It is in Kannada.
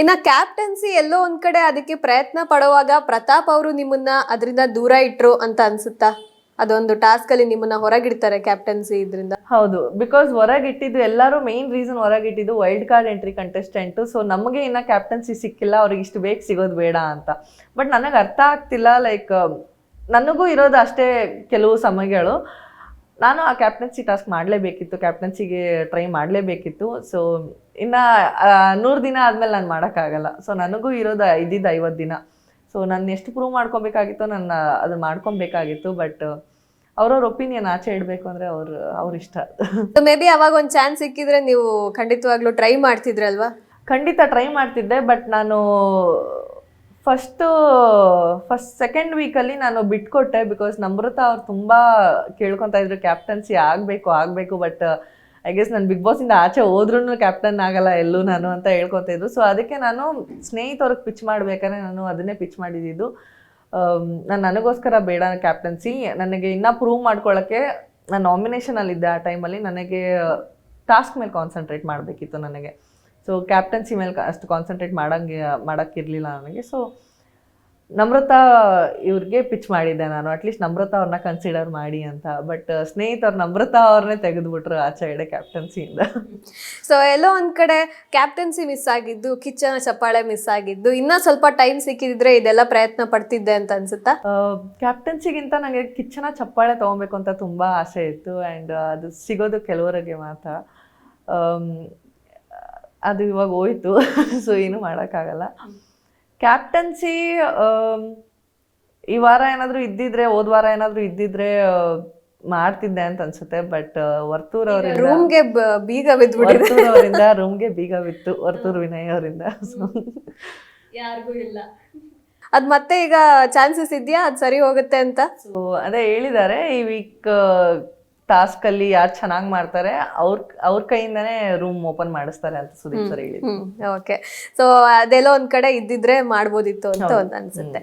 ಇನ್ನ ಕ್ಯಾಪ್ಟನ್ಸಿ ಎಲ್ಲೋ ಒಂದ್ ಕಡೆ ಅದಕ್ಕೆ ಪ್ರಯತ್ನ ಪಡುವಾಗ ಪ್ರತಾಪ್ ಅವರು ನಿಮ್ಮನ್ನ ಅದರಿಂದ ದೂರ ಇಟ್ರು ಅಂತ ಅನ್ಸುತ್ತಾ? ಅದೊಂದು ಟಾಸ್ಕ್ ಅಲ್ಲಿ ನಿಮ್ಮನ್ನ ಹೊರಗಿಡ್ತಾರೆ ಕ್ಯಾಪ್ಟನ್ಸಿ ಇದ್ರಿಂದ. ಹೌದು ಬಿಕಾಸ್ ಹೊರಗಿಟ್ಟಿದ್ದು ಎಲ್ಲರೂ main reason ಹೊರಗಿಟ್ಟಿದ್ದು wild card entry contestant so ನಮಗೆ ಇನ್ನ ಕ್ಯಾಪ್ಟನ್ಸಿ ಸಿಕ್ಕಿಲ್ಲ, ಅವ್ರಿಗೆ ಇಷ್ಟು ಬೇಗ ಸಿಗೋದು ಬೇಡ ಅಂತ. ಬಟ್ ನನಗೆ ಅರ್ಥ ಆಗ್ತಿಲ್ಲ ಲೈಕ್ ನನಗೂ ಇರೋದು ಅಷ್ಟೇ ಕೆಲವು ಸಮಯಗಳು. ನಾನು ಆ ಕ್ಯಾಪ್ಟನ್ಸಿ ಟಾಸ್ಕ್ ಮಾಡಲೇಬೇಕಿತ್ತು ಕ್ಯಾಪ್ಟನ್ಸಿಗೆ ಟ್ರೈ ಮಾಡಲೇಬೇಕಿತ್ತು. ಸೊ ಇನ್ನು ನೂರು ದಿನ ಆದಮೇಲೆ ನಾನು ಮಾಡೋಕ್ಕಾಗಲ್ಲ. ಸೊ ನನಗೂ ಇರೋದು ಇದ್ದಿದ್ದು ಐವತ್ತು ದಿನ. ಸೊ ನಾನು ಎಷ್ಟು ಪ್ರೂವ್ ಮಾಡ್ಕೊಬೇಕಾಗಿತ್ತು ನನ್ನ ಅದು ಮಾಡ್ಕೊಬೇಕಾಗಿತ್ತು. ಬಟ್ ಅವ್ರವ್ರ ಒಪಿನಿಯನ್ ಆಚೆ ಇಡಬೇಕು ಅಂದರೆ ಅವ್ರು ಅವ್ರ ಇಷ್ಟ. ಮೇ ಬಿ ಅವಾಗ ಒಂದು ಚಾನ್ಸ್ ಸಿಕ್ಕಿದ್ರೆ ನೀವು ಖಂಡಿತವಾಗ್ಲೂ ಟ್ರೈ ಮಾಡ್ತಿದ್ರಲ್ವಾ? ಖಂಡಿತ ಟ್ರೈ ಮಾಡ್ತಿದ್ದೆ. ಬಟ್ ನಾನು ಫಸ್ಟು ಫಸ್ಟ್ ಸೆಕೆಂಡ್ ವೀಕಲ್ಲಿ ನಾನು ಬಿಟ್ಕೊಟ್ಟೆ ಬಿಕಾಸ್ ನಮ್ರತ ಅವ್ರು ತುಂಬ ಕೇಳ್ಕೊತಾ ಇದ್ರು ಕ್ಯಾಪ್ಟನ್ಸಿ ಆಗಬೇಕು ಆಗಬೇಕು ಬಟ್ ಐ ಗೆಸ್ ನಾನು ಬಿಗ್ ಬಾಸಿಂದ ಆಚೆ ಹೋದ್ರೂ ಕ್ಯಾಪ್ಟನ್ ಆಗಲ್ಲ ಎಲ್ಲೂ ನಾನು ಅಂತ ಹೇಳ್ಕೊತಾ ಇದ್ರು. ಸೊ ಅದಕ್ಕೆ ನಾನು ಸ್ನೇಹಿತವ್ರಿಗೆ ಪಿಚ್ ಮಾಡ್ಬೇಕಾದ್ರೆ ನಾನು ಅದನ್ನೇ ಪಿಚ್ ಮಾಡಿದ್ದು ನಾನು ನನಗೋಸ್ಕರ ಬೇಡ ಕ್ಯಾಪ್ಟನ್ಸಿ ನನಗೆ ಇನ್ನೂ ಪ್ರೂವ್ ಮಾಡ್ಕೊಳ್ಳೋಕ್ಕೆ ನಾನು ನಾಮಿನೇಷನಲ್ಲಿದ್ದೆ ಆ ಟೈಮಲ್ಲಿ ನನಗೆ ಟಾಸ್ಕ್ ಮೇಲೆ ಕಾನ್ಸಂಟ್ರೇಟ್ ಮಾಡಬೇಕಿತ್ತು ನನಗೆ. ಸೊ ಕ್ಯಾಪ್ಟನ್ಸಿ ಮೇಲೆ ಅಷ್ಟು ಕಾನ್ಸಂಟ್ರೇಟ್ ಮಾಡೋಂಗೆ ಮಾಡೋಕ್ಕಿರಲಿಲ್ಲ ನನಗೆ. ಸೊ ನಮ್ರತಾ ಇವ್ರಿಗೆ ಪಿಚ್ ಮಾಡಿದ್ದೆ ನಾನು. ಅಟ್ಲೀಸ್ಟ್ ನಮ್ರತಾ ಅವ್ರನ್ನ ಕನ್ಸಿಡರ್ ಮಾಡಿ ಅಂತ. ಬಟ್ ಸ್ನೇಹಿತರು ನಮ್ರತಾ ಅವ್ರನ್ನೇ ತೆಗೆದುಬಿಟ್ರು ಆಚೆ ಕಡೆ ಕ್ಯಾಪ್ಟನ್ಸಿಯಿಂದ ಸೊ ಎಲ್ಲೋ ಒಂದು ಕಡೆ ಕ್ಯಾಪ್ಟನ್ಸಿ ಮಿಸ್ ಆಗಿದ್ದು ಕಿಚ್ಚನ ಚಪ್ಪಾಳೆ ಮಿಸ್ ಆಗಿದ್ದು ಇನ್ನೂ ಸ್ವಲ್ಪ ಟೈಮ್ ಸಿಕ್ಕಿದ್ರೆ ಇದೆಲ್ಲ ಪ್ರಯತ್ನ ಪಡ್ತಿದ್ದೆ ಅಂತ ಅನ್ಸುತ್ತಾ? ಕ್ಯಾಪ್ಟನ್ಸಿಗಿಂತ ನನಗೆ ಕಿಚನ ಚಪ್ಪಾಳೆ ತೊಗೊಬೇಕು ಅಂತ ತುಂಬ ಆಸೆ ಇತ್ತು. ಆ್ಯಂಡ್ ಅದು ಸಿಗೋದು ಕೆಲವರಿಗೆ ಮಾತ್ರ. ಆಮ್, ಅದು ಇವಾಗ ಹೋಯ್ತು. ಸೊ ಏನು ಮಾಡೋಕ್ಕಾಗಲ್ಲ. ಕ್ಯಾಪ್ಟನ್ಸಿ ಈ ವಾರ ಏನಾದರೂ ಇದ್ದಿದ್ರೆ ಹೋದ ವಾರ ಏನಾದರೂ ಇದ್ದಿದ್ರೆ ಆ, ಮಾಡ್ತಿದ್ದೆ ಅಂತ ಅನ್ಸುತ್ತೆ. ಬಟ್ ವರ್ತೂರ್ ಅವರಿಂದ ರೂಮ್ಗೆ ಬೀಗ ಬಿದ್ದು ವರ್ತೂರ್ ಅವರಿಂದ ರೂಮ್ಗೆ ಬೀಗ ಬಿತ್ತು. ವರ್ತೂರ್ ವಿನಯ್ ಅವರಿಂದ. ಸೊ ಯಾರಿಗೂ ಇಲ್ಲ. ಅದು ಮತ್ತೆ ಈಗ ಚಾನ್ಸಸ್ ಇದೆಯಾ? ಅದು ಸರಿ ಹೋಗುತ್ತೆ ಅಂತ? ಸೊ ಅದೇ ಹೇಳಿದ್ದಾರೆ. ಈ ವೀಕ್ ಟಾಸ್ಕ್ ಅಲ್ಲಿ ಯಾರು ಚೆನ್ನಾಗಿ ಮಾಡ್ತಾರೆ ಅವ್ರ ಅವ್ರ ಕೈಯಿಂದಾನೇ ರೂಮ್ ಓಪನ್ ಮಾಡಿಸ್ತಾರೆ ಅಂತ ಸುದೀಪ್ ಸರ್ ಹೇಳಿದ್ರು ಓಕೆ ಸೊ ಅದೆಲ್ಲ ಒಂದ್ ಕಡೆ ಇದ್ದಿದ್ರೆ ಮಾಡ್ಬೋದಿತ್ತು ಅಂತ ಒಂದ್ ಅನ್ಸುತ್ತೆ.